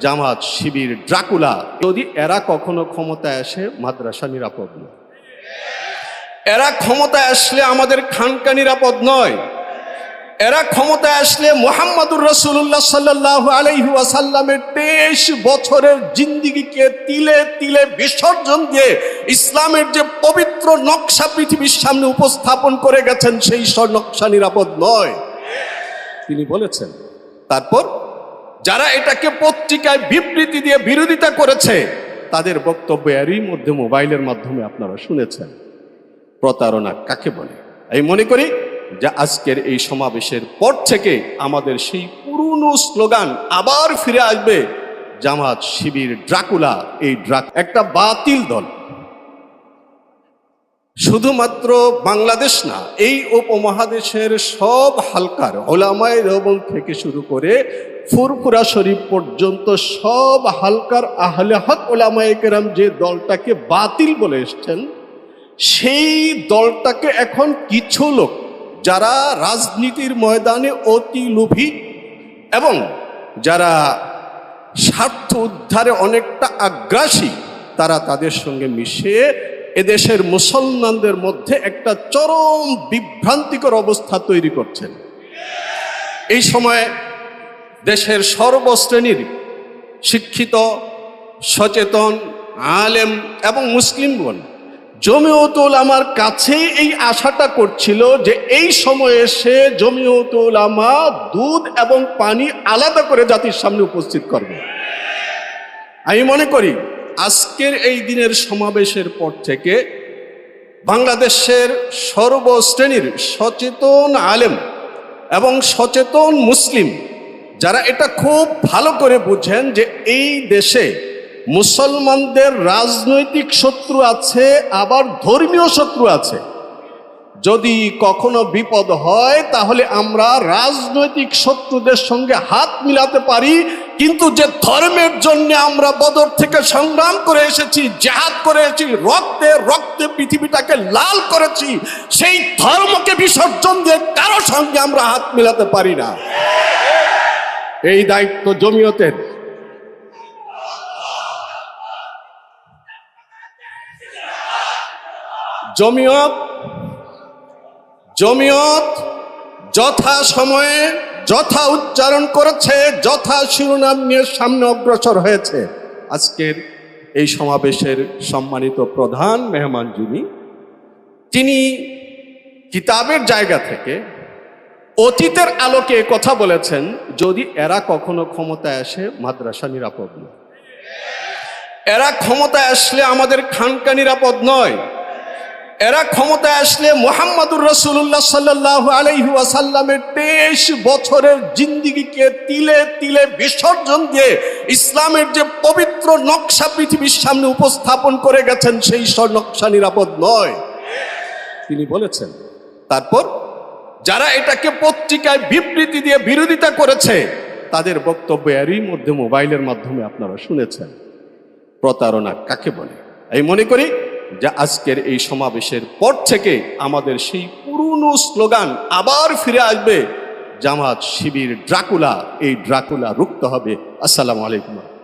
জামাত, শিবির, Dracula. যদি এরা কখনো ক্ষমতায় আসে, মাদ্রাসা নিরাপদ নয়। এরা ক্ষমতায় আসলে আমাদের খানকা নিরাপদ নয়। এরা ক্ষমতায় আসলে মোহাম্মদুর রসুল্লাহ সাল্লাহ আলাইহু আসাল্লামের তেইশ বছরের জিন্দিগিকে তিলে তিলে বিসর্জন দিয়ে ইসলামের যে পবিত্র নকশা পৃথিবীর সামনে উপস্থাপন করে গেছেন, সেই নকশা নিরাপদ নয়। তিনি বলেছেন, তারপর যারা এটাকে পত্রিকায় বিবৃতি দিয়ে বিরোধিতা করেছে, তাদের বক্তব্য এরই মধ্যে মোবাইলের মাধ্যমে আপনারা শুনেছেন। প্রতারণা কাকে বলে? আমি মনে করি যে আজকের এই সমাবেশের পর থেকে আমাদের সেই পুরনো স্লোগান আবার ফিরে আসবে, জামাত শিবির ড্রাকুলা, এই ড্রাক একটা বাতিল দল। শুধুমাত্র বাংলাদেশ না, এই উপমহাদেশের সব হালকার ওলামায় দেওবন্দ থেকে শুরু করে ফুরফুরা শরীফ পর্যন্ত সব হালকার আহলে হক ওলামায় কেরাম যে দলটাকে বাতিল বলে এসছেন, সেই দলটাকে এখন কিছু লোক যারা রাজনীতির ময়দানে অতি লোভী এবং যারা স্বার্থ উদ্ধারে অনেকটা আগ্রাসী, তারা তাদের সঙ্গে মিশে এদেশের মুসলমানদের মধ্যে একটা চরম বিভ্রান্তিকর অবস্থা তৈরি করছেন। এই সময়ে দেশের সর্বশ্রেণীর শিক্ষিত, সচেতন, আলেম এবং মুসলিমগণ জমিয়তুল আমার কাছে এই আশাটা করছিল যে এই সময়ে সে জমিয়তুল আমা দুধ এবং পানি আলাদা করে জাতির সামনে উপস্থিত করবে। আমি মনে করি আজকের এই দিনের সমাবেশের পর থেকে বাংলাদেশের সর্বশ্রেণীর সচেতন আলেম এবং সচেতন মুসলিম, যারা এটা খুব ভালো করে বুঝেন যে এই দেশে মুসলমানদের রাজনৈতিক শত্রু আছে, আবার ধর্মীয় শত্রু আছে। যদি কখনো বিপদ হয়, তাহলে আমরা রাজনৈতিক শত্রুদের সঙ্গে হাত মিলাতে পারি। কিন্তু যে ধর্মের জন্য আমরা বদর থেকে সংগ্রাম করে এসেছি, জাহাদ করে এসেছি, রক্তে রক্তে পৃথিবীটাকে লাল করেছি, সেই ধর্মকে বিসর্জন দিয়ে কারও সঙ্গে আমরা হাত মিলাতে পারি না। এই দায়িত্ব জমিয়তের। জমিয়ত জমিয়ত যথা সময়ে যথা উচ্চারণ করেছে, যথা শিরোনাম নিয়ে সামনে অগ্রসর হয়েছে। আজকের এই সমাবেশের সম্মানিত প্রধান মেহমান যিনি, তিনি কিতাবের জায়গা থেকে অতীতের আলোকে কথা বলেছেন, যদি এরা কখনো ক্ষমতায় আসে, মাদ্রাসা নিরাপদ নয়। এরা ক্ষমতায় আসলে আমাদের খানকা নিরাপদ নয়। এরা ক্ষমতায় আসলে মোহাম্মদুর রসুল্লাহ সাল্লাহ আলাইহু আসাল্লামের তেইশ বছরের জিন্দিগিকে তিলে তিলে বিসর্জন দিয়ে ইসলামের যে পবিত্র নকশা পৃথিবীর সামনে উপস্থাপন করে গেছেন, সেই নকশা নিরাপদ নয়। তিনি বলেছেন, তারপর যারা এটাকে পত্রিকায় বিবৃতি দিয়ে বিরোধিতা করেছে, তাদের বক্তব্য এরই মধ্যে মোবাইলের মাধ্যমে আপনারা শুনেছেন। প্রতারণা কাকে বলে? আমি মনে করি যে আজকের এই সমাবেশের পর থেকে আমাদের সেই পুরনো স্লোগান আবার ফিরে আসবে, জামাত শিবির ড্রাকুলা, এই ড্রাকুলা রুখতে হবে। আসসালামু আলাইকুম।